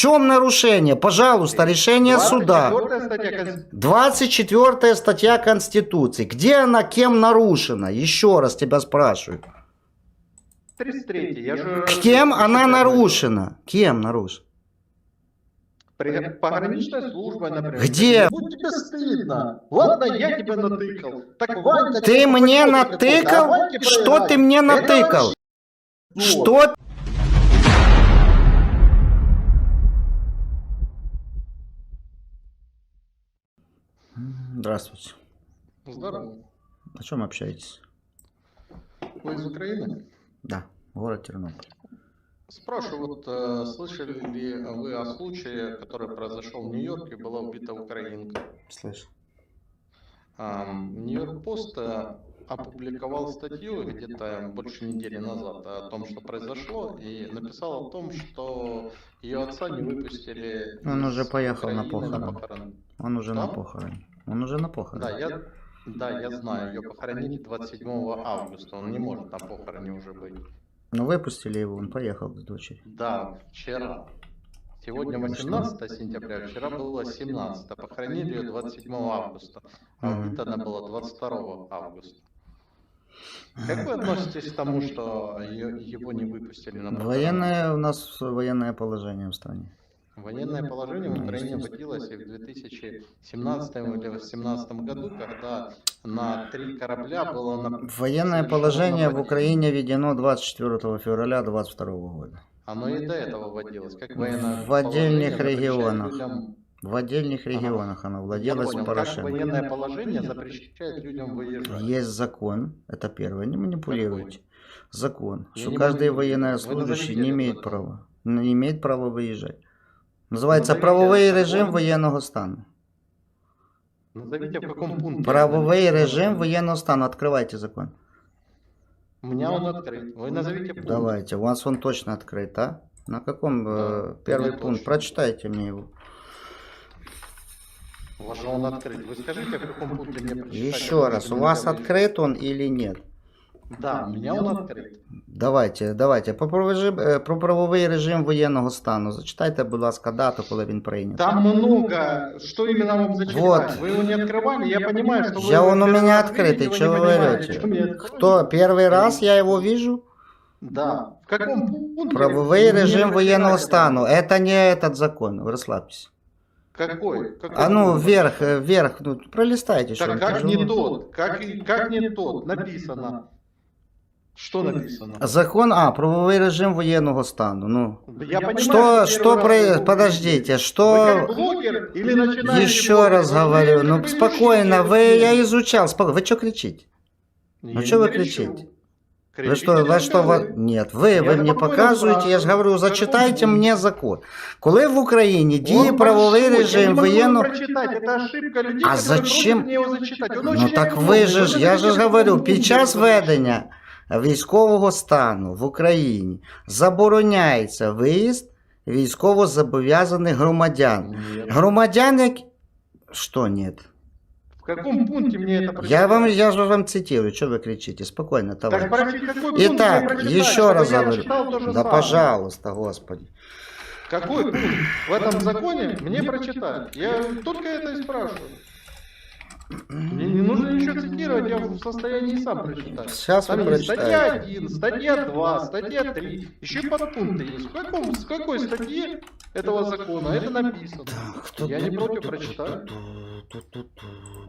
чем нарушение? Пожалуйста, решение суда. 24 статья Конституции. 24 статья Конституции. Где она кем нарушена? Еще раз тебя спрашиваю. 33 я же... Кем она нарушена? Кем нарушена? Пограничная служба, например. Где? Будь тебе стыдно. Ладно, я тебя натыкал. Так Ванька... Ты мне натыкал? Что ты мне натыкал? Что? Здравствуйте. Здорово. О чем общаетесь? Вы из Украины? Да, город Тернопыль. Спрашиваю, вот э, слышали ли вы о случае, который произошел в Нью-Йорке, была убита украинка? Слышь. Ам, Нью-Йорк Пост э, опубликовал статью где-то больше недели назад о том, что произошло, и написал о том, что ее отца не выпустили. Он уже поехал на похороны. похороны. Он уже на Что? Он уже на Да, похороне. я, да, я знаю, ее похоронили 27 августа, он не может на похороне уже быть. Ну выпустили его, он поехал с дочерью. Да, вчера. Сегодня Ну, 18 сентября, вчера было 17, похоронили ее 27 августа, а убита она была 22 августа. Как вы относитесь к тому, что её- его не выпустили на похороны? Военное у нас военное положение в стране. Военное положение в Украине вводилось и в 2017 или 2018 году, когда на три корабля было на... Военное положение в. Украине введено 24 февраля 2022 года. Оно и до этого вводилось, как военное В отдельных регионах. людям- В отдельных Ага. регионах оно владелось понял, как Порошенко. военное положение запрещает людям выезжать. Есть закон, это первое, не манипулируйте. Закон, Я что каждый военнослужащий не имеет права, не имеет права выезжать. Называется правовий этот режим закон. воєнного стану. Назовите в каком пункте. Правовий режим воєнного стану. Открывайте закон. У меня он открыт. Вы назовите пункт. Давайте, у вас он точно открыт, а? На каком Да, первый пункт? точно. Прочитайте мне его. У вас же он открыт. Вы скажите, в каком пункте мне прочитать? Еще раз, у вас открыт он или нет? Да, у меня он открыт. Давайте, давайте. Про, правовий режим- е, про правовий режим воєнного стану. Зачитайте, будь ласка, дату, коли він прийнятий. Там много, что именно вам зачитать. Вот. Вы его не открывали, я понимаю, что вы... Я его он у первый меня раз открытый, видите, что не вы понимаете, говорите? что мне открыть. Кто первый раз я его вижу? Да. В каком пункте? Правовий Мне режим воєнного прочитать стану. Это не этот закон. Вы расслабьтесь. Какой? Какой А ну, пункт? вверх, э, вверх. Ну, пролистайте, что Так вам как тяжело. не тот? Как, и- как не тот? Написано. Что написано? Закон, а, правовий режим воєнного стану. Ну, Я понимаю, что, первый что, раз про... вы подождите, Вы что... как блогер или начинающий Еще блогер? раз Вы говорю, как ну бы спокойно, ищете вы, я людей. изучал, спокойно. Вы что кричите? Я Ну не что вы кричу. кричите? Вы Кричите что, вы только что, вы... вы. Нет, вы, Я вы мне спокойно показываете, я же спрашиваю. говорю, зачитайте Какой мне закон. Коли в Україні діє Он правовий большой, я режим не могу его воєнного... прочитать, это ошибка людей, А которые зачем? просят мне его зачитать. Он Ну очень так огромный, ви же ж, я же ж назовите, говорю, какой під пункт час его зачитать. ведення військового стану в Україні забороняється виїзд військовозобов'язаних громадян. Нет. Громадян, як... Що нет? В каком пункте мне это прочитать? Я вам, я же вам цитирую, что вы кричите? Спокойно, Так товарищ. прочти, какой пункт Итак, мне прочитать, еще чтобы раз я говорю. читал то же Да самое? пожалуйста, господи. Какой пункт в этом законе мне прочитать? Я только это и спрашиваю. Мне не нужно ничего цитировать, я в состоянии сам прочитать. Сейчас вы Там есть статья прочитаете. 1, статья 2, статья 3, еще подпункты есть. В, каком, в какой статье этого закона это написано? Я не против прочитать.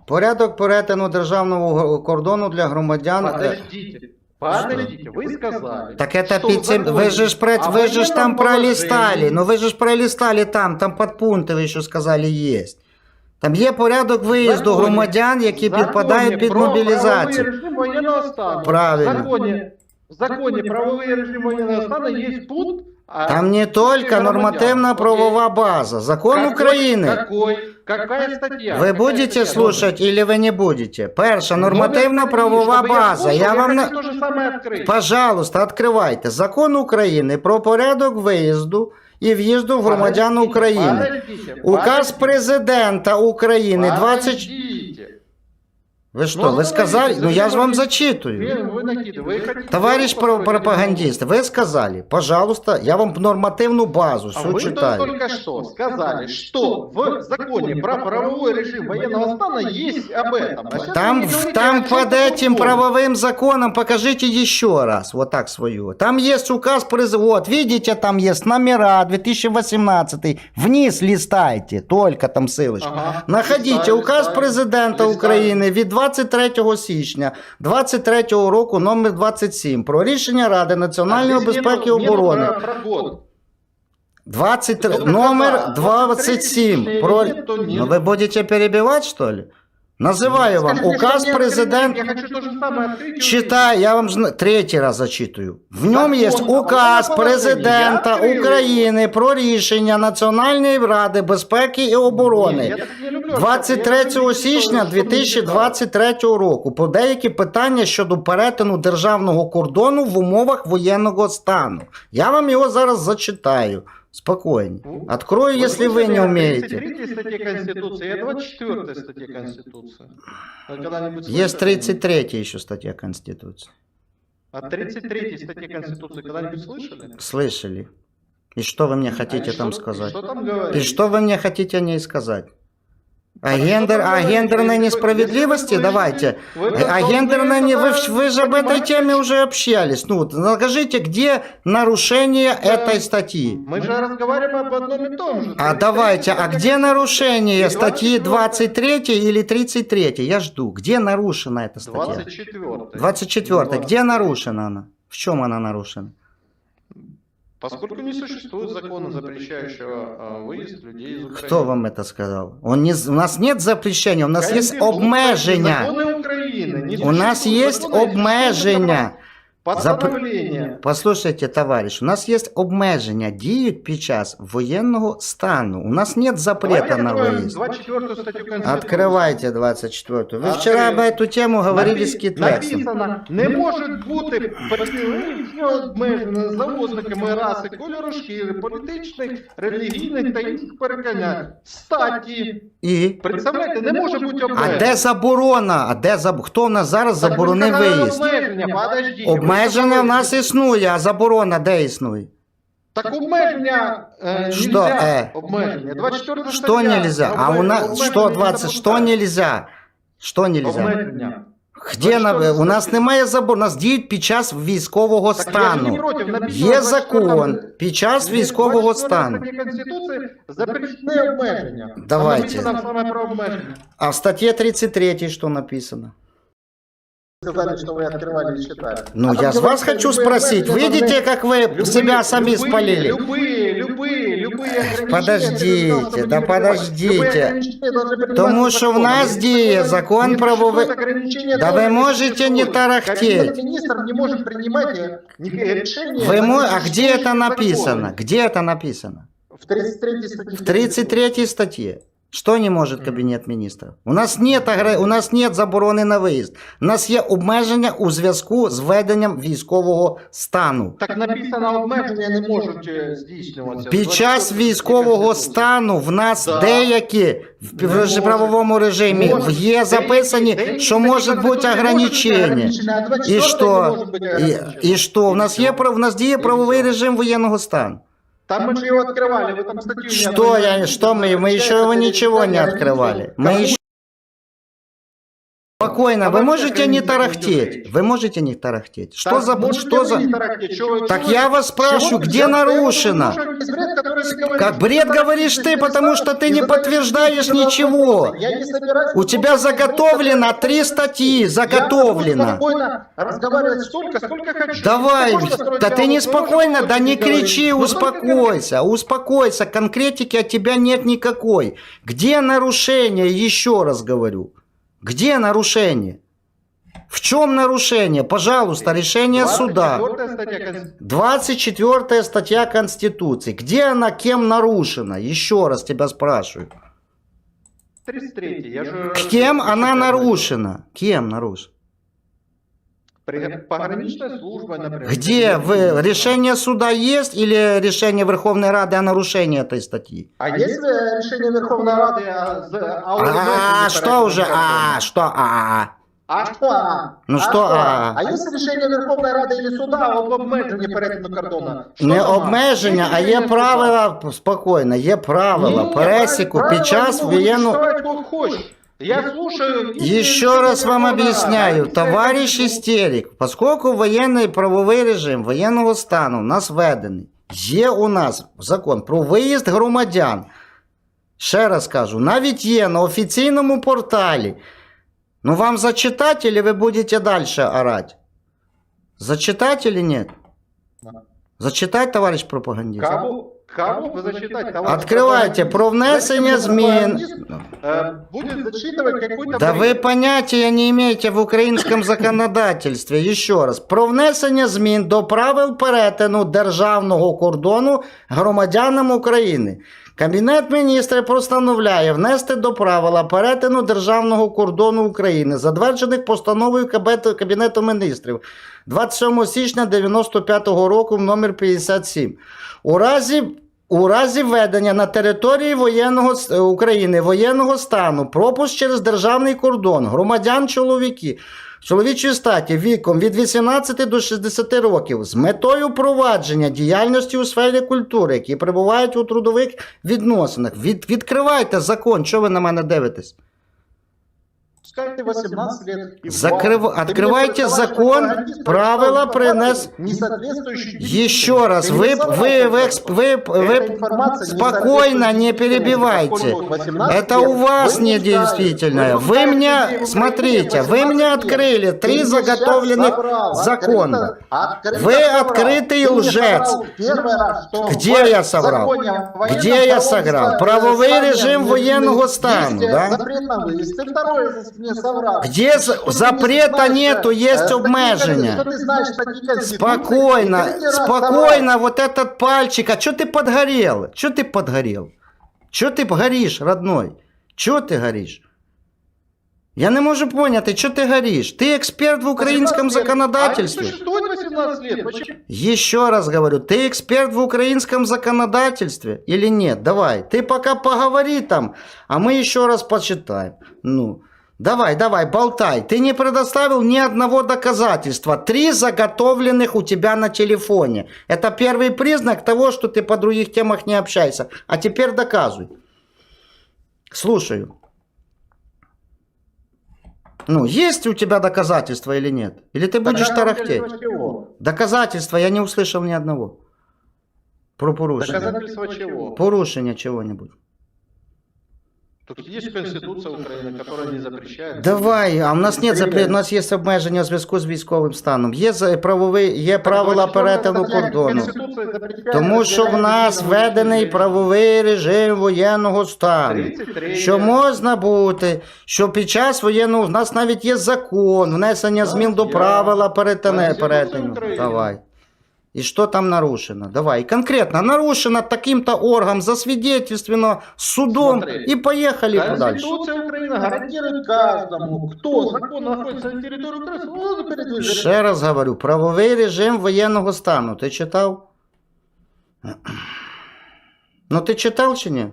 Порядок перетину державного кордону для громадян. Подождите, подождите, вы сказали. Так это что під в цим, законе ви же ж про, о ви же ж там пролистали, ну ви же ж пролистали там, там подпункти ви ще сказали є. Там є порядок виїзду Законі- громадян, які законі підпадають під про правовий мобілізацію. режим воєнного стану. Правильно. В законі, в законі правовий режим воєнного стану є пункт. а, Там не тільки нормативна правова база, закон Какой- України. Какой? Какая статья? Ви Какая будете статья? слушать или ви не будете? Перша Номер нормативна статьи, правова чтобы база. слушал, Я вам на... то же самое открыть. Пожалуйста, відкривайте. Закон України про порядок виїзду і в'їзду в громадян Подождите, України. подождите, Указ подождите, президента України 20... Вы что, Ну, вы сказали? Ну я же вам зачитываю. Вы, вы накидываете. Вы хотите Товарищ пропагандист, вы сказали, пожалуйста, я вам нормативную базу А все вы читаю. только что сказали, что в законе про правовой режим военного стана есть об этом. А Там, говорите там под этим правовым законом покажите еще раз, вот так свою. Там есть указ президента, вот видите, там есть номера 2018, вниз листайте, только там ссылочка. Ага. Находите Листаю, указ листаю, президента листаю. України від 23 січня 23 року номер 27 про рішення Ради національної А безпеки і оборони. Про, про 23, Ну, номер какова? 27. 23 Про... Ну вы будете перебивать, что ли? Называю вам Скажите, указ что мне президента. открыть, Я хочу то же самое открыть. и Читай, я вам зна- третій раз зачитую. В ньому Закон є о указ воєнному президента положенні. Я відкрив. України про рішення Національної ради безпеки і Нет, оборони. я так не люблю. Я 23 люблю, січня щоб мені 2023 року по деякі питання щодо перетину державного кордону в умовах воєнного стану. Я вам його зараз зачитаю. Спокойно. Ну, Открою, Вот если вы не умеете. 33 статье Конституции и о 24 статье Конституции. Вы когда-нибудь Есть слышали? 33 еще статья Конституции. О 33 статье Конституции когда-нибудь слышали? Слышали. И что вы мне хотите А там что- сказать? Что там говорить? И что вы мне хотите о ней сказать? А гендер, говорить? гендерной несправедливости? Давайте. должны гендерной не... Вы, вы же об этой теме уже общались. Ну, вот, накажите, где нарушение этой статьи? Мы же разговариваем об одном и том же. А 33 давайте, а где нарушение статьи 24. 23 или 33? Я жду. Где нарушена эта статья? 24. 24. Где нарушена она? В чем она нарушена? Поскольку не существует закона, запрещающего а, выезд людей из Украины. Кто вам это сказал? Он не, у нас нет запрещения, у нас є Конституция, обмеження. Законы Украины. не У нас є обмеження. Постановление. Послушайте, товарищ, у нас є обмеження, діють під час воєнного стану. У нас нет запрета Давайте на откроем выезд. 24 статью Конституции. Открывайте 24. Вы Открыли. вчера об эту тему говорили Напи- с Китлексом. Написано, не може бути працівників обмежено за ознаками раси, кольору шкіри, політичних, релігійних та інших переконань, статі. І? Представляєте, не може бути обмежено. А де заборона? А де заб... Хто в нас зараз Так ви заборонив сказали виїзд? Обмеження, подождіть. ви Обмеження в сказали- нас існує, а заборона де існує? Так обмеження е, Что, нельзя. э? Обмеження. 24 Что стаття. нельзя? А у Обмеження- нас обмеження что не 20? Что допускають. нельзя? Что нельзя? Обмеження. Где на... 24 у нас немає забору, у нас діють під час військового Так я ж не стану. проти, написано Є в 24 закон під час військового 24 стану. статті Конституції запрещені обмеження. Там Давайте. написано саме про обмеження. А в статье 33 что написано? Сказали, что вы открывали и. Ну, А я с вас хочу любые спросить, обмежения видите, как вы любые- себя сами любые- спалили? Любые, любые, любые ограничения. Подождите, да подождите. Любые ограничения должны приниматься Тому що в нас діє закон- ограничения, Да вы можете не тарахтеть. Министров не может принимать решения. Вы мо... А где это написано? Где это написано? В 33 статье. В 33 статье. Что не может Кабінет міністрів? У нас нет, у нас нет заборони на виїзд. У нас є обмеження у зв'язку з введенням військового стану. Так написано, обмеження не можуть е, здійснюватися. Під час військового стану в нас Да. деякі в правовому режимі є записані, що може бути можуть бути ограничення. І що? І, і що? У нас є у нас діє правовий режим воєнного стану. Там мы же его открывали, вы там статью... не Что я, что мы, мы еще его ничего не открывали. Мы еще... Спокойно, вы можете не тарахтеть. Вы можете не тарахтеть. Что Так, за... Что за... Так я вас спрашиваю, где нарушено? Как бред говоришь ты, потому что ты не подтверждаешь ничего. У тебя заготовлено три статьи, заготовлено. Давай, да ты не спокойно, да не кричи, только успокойся, успокойся, конкретики от тебя нет никакой. Где нарушение, еще раз говорю, где нарушение? В чем нарушение? Пожалуйста, решение суда. 24 статья Конституции. 24 статья Конституции. Где она кем нарушена? Еще раз тебя спрашиваю. 33 я же... Кем она нарушена? Кем нарушена? При- Пограничная служба, например. Где вы, решение суда есть или решение Верховной Рады о нарушении этой статьи? А есть ли решение Верховной Рады о, за- о А, уменьшении что уже? тарифного А, закона? что? А, А что а? Ну что а? А если решение Верховної Ради или суда об обмеженні перетину кордону? Що Не там, а? обмеження, а є Рішення правила, спокійно, є правила Ні, пересіку правила під час можуть воєнного... Я слушаю. Еще раз вам объясняю, товарищ истерик, поскольку воєнний правовий режим воєнного стану в нас введений, є у нас закон про виїзд громадян. Ще раз кажу, навіть є на офіційному порталі. Ну вам зачитать или вы будете дальше орать? Зачитать или нет? Зачитать, товарищ пропагандист? Кого, кого вы зачитать? товарищ Открывайте про внесення Зачем змін. пропагандист, э, Будет зачитывать какой-то... Да бред. ви поняття не имеете в українському законодательстві. Ще раз. Про внесення змін до правил перетину державного кордону громадянам України. Кабінет міністрів постановляє внести до правила перетину державного кордону України, затверджених постановою Кабінету міністрів 27 січня 95 року номер 57. У разі у разі введення на території воєнного е, України воєнного стану пропуск через державний кордон громадян чоловіки чоловічої статі віком від 18 до 60 років з метою провадження діяльності у сфері культури, які перебувають у трудових відносинах. Від, відкривайте закон, що ви на мене дивитесь? Пускай ты 18 лет. и Закрыв- открывайте закон, правила принес- Не. Еще раз, вы, вы, вы, вы, вы спокойно не перебивайте. поскольку 18 Это у вас не действительное. Вы в смотрите, вы мне 18 лет. открыли три заготовленных закона. Вы открытый лжец. Где я соврал? Где я соврал? Правовой режим военного стану, да? Мне соврал. Где запрета нету, есть Конституции. Спокойно, спокойно, вот этот пальчик. А что ты подгорел? Что ты подгорел? Что ты горишь, родной? Что ты горишь? Я не можу поняти, що ти гориш? Ти експерт в українському 18 лет. законодательстві. Не существует 18 лет. Почему? Еще раз говорю, ты эксперт в украинском законодательстве или нет? Давай, ты пока поговори там, а мы еще раз почитаем. Ну, давай, давай, болтай. Ты не предоставил ни одного доказательства. Три заготовленных у тебя на телефоне. Это первый признак того, что ты по других темах не общаешься. А теперь доказывай. Слушаю. Ну, есть у тебя доказательства или нет? Или ты будешь тарахтеть? Доказательства я не услышал ни одного. Про порушення. Доказательства чего? Порушення чого-нибудь. Тут есть Конституция Украины, которая не запрещает. Давай, а у нас нет запрет, у нас є обмеження у зв'язку з військовим станом. Є за- правовий, є правила перетину кордону. Тому що в нас введений правовий режим воєнного стану. 33 Що можна бути, що під час воєнного у нас навіть є закон, внесення змін до правила перетину. Перетину. Давай. І що там нарушено? Давай. Конкретно нарушено таким-то органом, засвидетельствовано судом Смотри. і поїхали подальше. Конституция Украины гарантирует каждому, кто законно находится на территории Украины, свободу передвижения. Ще раз говорю, правовий режим воєнного стану. Ти читав? Ну ти читав чи ні?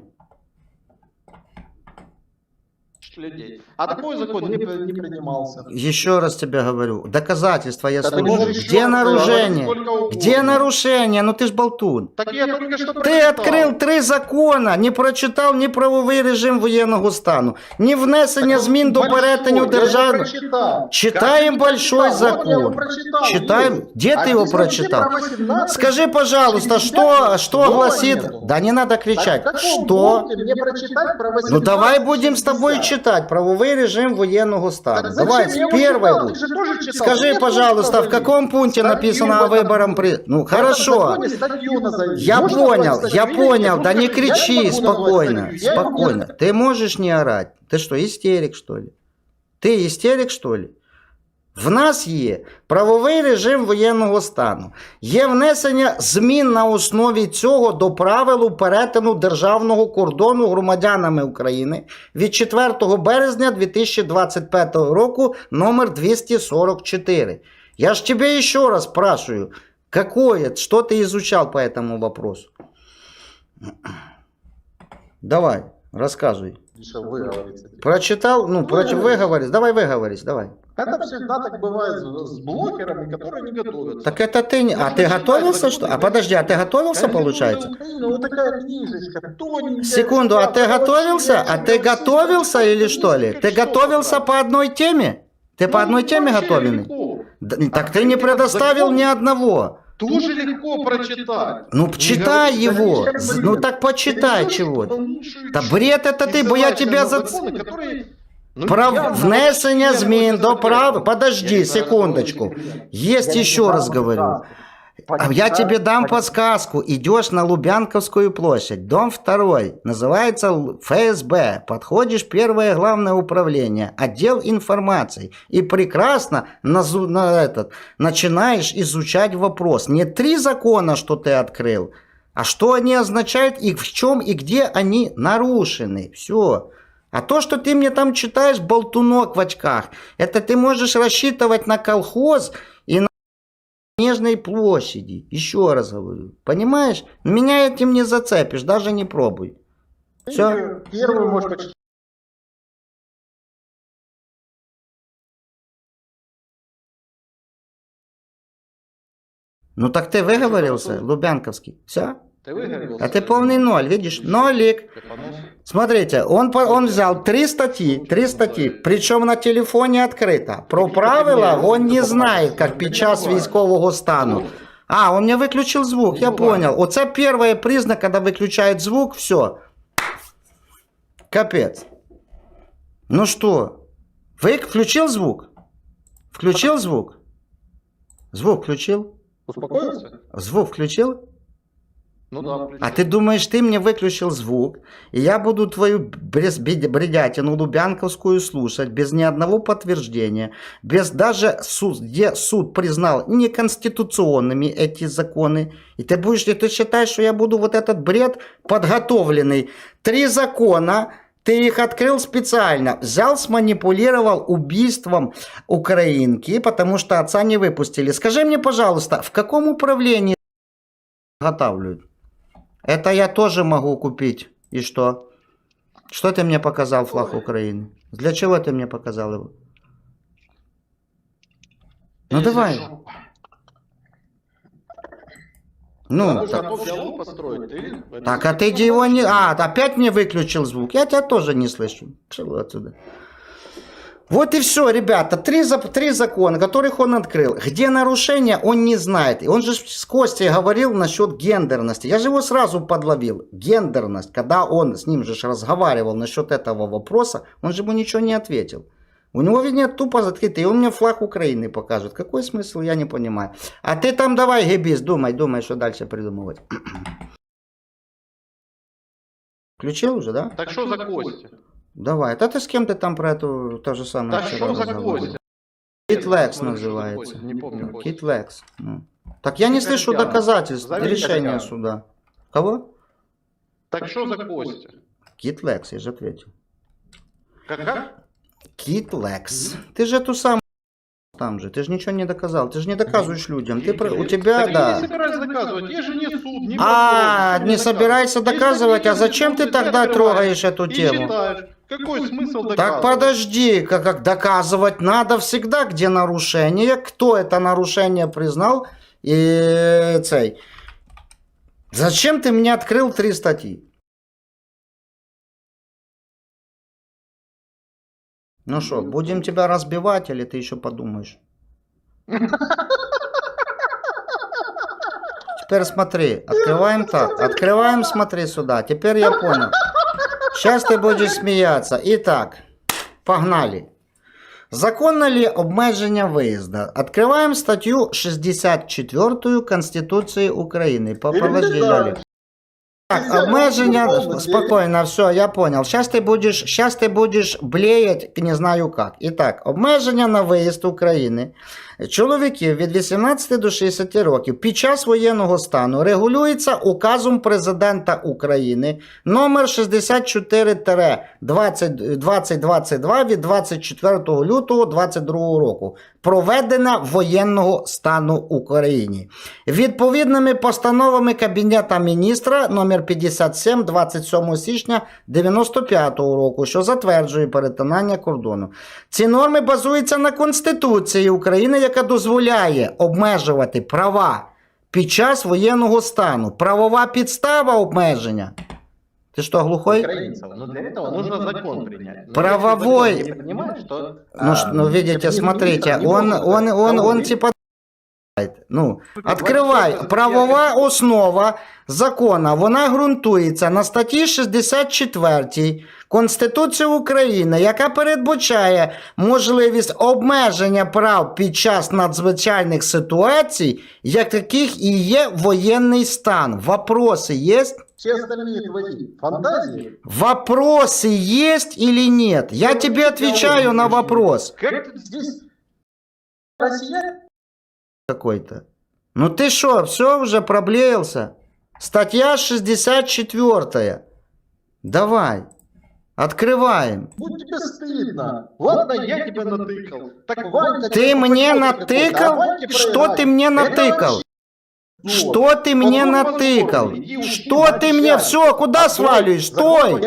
людей. А такой закон не, не принимался. Еще раз тебе говорю, доказательства я Да ты слушаю. можешь еще Где раз нарушение? говорить сколько угодно. Где нарушение? Ну ты ж болтун. Так я только что Ты прочитал. открыл три закона, не прочитав ні правовий режим воєнного стану, ні внесення Так змін до большой, перетину я его державного. прочитал. Читаем Как ты большой прочитал? Вот я его закон. прочитал, Читаем. есть. Где А ты его здесь вообще прочитал? про 18 Скажи, пожалуйста, 60 что, что слова гласит... нету. Да не надо кричать. Так в каком Что? пункте мне прочитать про 18 Ну давай будем с тобой 60? читать правовой режим военного стану. Так зачем? Давай, Я читал. Скажи, пожалуйста, в каком пункте написано о выбором при... Ну, хорошо. Я понял, я понял, да не кричи, спокойно, спокойно. Ты можешь не орать? Ты что, истерик, что ли? Ты истерик, что ли? В нас є правовий режим воєнного стану. Є внесення змін на основі цього до правил перетину державного кордону громадянами України від 4 березня 2025 року номер 244. Я ж тебе еще раз спрашиваю, какое, что ты изучал по этому вопросу? Давай, рассказывай. Миша, вы говорите. Прочитал? Ну, против выговорись. Давай выговорись, давай. Это всегда так бывает с блогерами, которые не готовятся. Так это ты... не- А ты готовился, что? А подожди, а ты готовился, получается? Украина, вот такая книжечка. Секунду, а ты готовился? А ты готовился или что ли? Ты готовился по одной теме? Ты по одной теме готовленный? Да, Так ты не предоставил ни одного. Тоже легко прочитать. Ну, читай его. Ну, так почитай чего. Та бред это ты, бо я тебя за... Ну, Про внесення змін до прав... Подожди секундочку. Есть еще раз говорю. А Я тебе дам подсказку. Идешь на Лубянковскую площадь, дом второй, называется ФСБ. Подходишь, первое главное управление, отдел информации. И прекрасно назу- на этот, начинаешь изучать вопрос. Не три закона, что ты открыл, а что они означают и в чем и где они нарушены. Все. А то, что ты мне там читаешь, болтунок в очках, это ты можешь рассчитывать на колхоз и на Нежной площади. Еще раз говорю. Понимаешь? Меня этим не зацепишь, даже не пробуй. Все. Первую, может быть, Ну так ты выговорился, Лубянковский. Все. Ты выговорился. А ты полный ноль, видишь? Нолик. Смотрите, он, он взял три статьи, три статьи, причем на телефоне открыто. Про правила он не знает, как під час військового стану. А, он мне выключил звук, я понял. Оце первый признак, когда выключает звук, все. Капец. Ну что, вы включил звук? Включил звук? Звук включил? успокоился? Звук включил? Ну да, включил. А ты думаешь, ты мне выключил звук, и я буду твою бредятину лубянковскую слушать без ни одного подтверждения, без даже суд, где суд признал неконституционными эти законы, и ты будешь, и ты считаешь, что я буду вот этот бред подготовленный. Три закона, ты их открыл специально, взял, сманипулировал убийством украинки, потому что отца не выпустили. Скажи мне, пожалуйста, в каком управлении готавливают? Это я тоже могу купить. И что? Что ты мне показал флаг Украины? Для чего ты мне показал его? Ну давай. Ну, так, так, а ты его не... А, опять мне выключил звук. Я тебя тоже не слышу. Пошел отсюда. Вот и все, ребята. Три, три закона, которых он открыл. Где нарушения, он не знает. И он же с Костей говорил насчет гендерности. Я же его сразу подловил. Гендерность. Когда он с ним же разговаривал насчет этого вопроса, он же ему ничего не ответил. У него нет тупо закрытый, и он мне флаг Украины покажет. Какой смысл, я не понимаю. А ты там давай, Гебис, думай, думай, что дальше придумывать. Включил уже, да? Так что за гости? Давай. Да ты с кем ты там про эту то же самое Так вчера что за разговаривал? гости? Кит Лекс Смотри, что называется. такое, Не помню. Кит Лекс. Ну. Так я не слышу тема? доказательств Зови решения Костяна. суда. Кого? Так что за гости? Кит Лекс, я же ответил. Как как? Кит Лекс. Ты же ту самую там же, ты же ничего не доказал, ты же не доказываешь людям. Ты про... У тебя, Так я да. не собираюсь доказывать, я же не суд, не А, прокурор, не собирайся доказывать? а зачем ты тогда трогаешь эту тему? читаешь, Какой смысл доказывать? Так подожди, как, как доказывать надо всегда, где нарушение, кто это нарушение признал и цей. Зачем ты мне открыл три статьи? Ну что, будем тебя разбивать или ты еще подумаешь? Теперь смотри, открываем так, открываем, смотри сюда. Теперь я понял. Сейчас ты будешь смеяться. Итак, погнали. Законно ли обмеження виїзду? Открываем статтю 64 Конституції України. По- Подожди далі. Так, обмеження, спокойно, все, я понял. Сейчас ты будешь, сейчас ты будешь блеять, не знаю как. Итак, обмеження на виїзд України Чоловіків від 18 до 60 років під час воєнного стану регулюється указом президента України номер 64-2022 від 24 лютого 2022 року проведення воєнного стану в Україні. Відповідними постановами Кабінета міністра номер 57 27 січня 95 року, що затверджує перетинання кордону. Ці норми базуються на Конституції України, яка дозволяє обмежувати права під час воєнного стану. Правова підстава обмеження. Ти що, глухой? Но для этого нужно закон принять. Правовой. что Ну, ну, видите, смотрите, он, он, он, он типа... Ну, Откривай. Правова основа закона, вона ґрунтується на статті 64 Конституції України, яка передбачає можливість обмеження прав під час надзвичайних ситуацій, яких і є воєнний стан. Вопроси є? Все остальные твои фантазии. Вопросы есть или нет? Я тебе отвечаю на вопрос Как ты здесь россияне? какой-то. Ну ты что, все уже проблеялся? Статья 64. Давай. Открываем. Будь тебе стыдно. Ладно, я тебя натыкал. Так Ванька... Ты мне натыкал? Что ты мне натыкал? Вообще- Что ты мне натыкал? Что ты мне? Все, куда сваливаешь? Стой!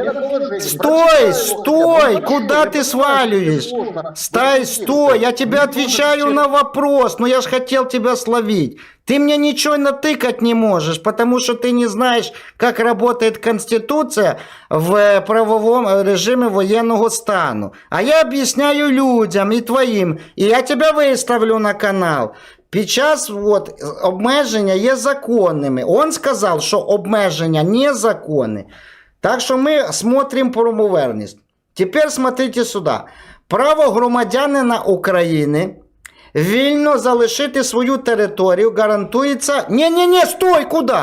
Стой, стой! Куда ты сваливаешь? тебе. Стой, стой! Я не отвечаю на вопрос, но я ж хотел тебя словить. Ты мне ничего натыкать не можешь, потому что ты не знаешь, как работает Конституция в правовом э, режиме военного стану. А я объясняю людям и твоим, и я тебя выставлю на канал. Під час от, обмеження є законними. Он сказав, що обмеження незаконне. Так що ми смотрим промоверність. Тепер смотрите сюди. Право громадянина України вільно залишити свою територію гарантується. Ні-ні-ні, стой, куди?